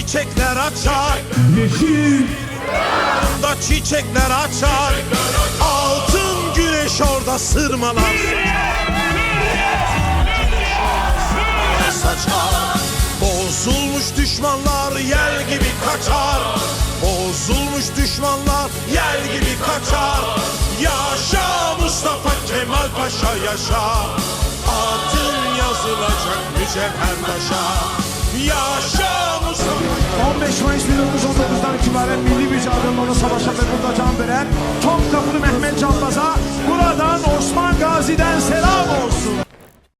çiçekler açar. Yeşil. Da çiçekler açar. Altın güneş orada sırmalar. Saçar Bozulmuş düşmanlar yel gibi kaçar. Bozulmuş düşmanlar yel gibi kaçar. Yaşa Mustafa Kemal Paşa yaşa. Adın yazılacak mücevher taşa. Yaşa 15 Mayıs 1919'dan itibaren milli mücadele savaşa ve burada can veren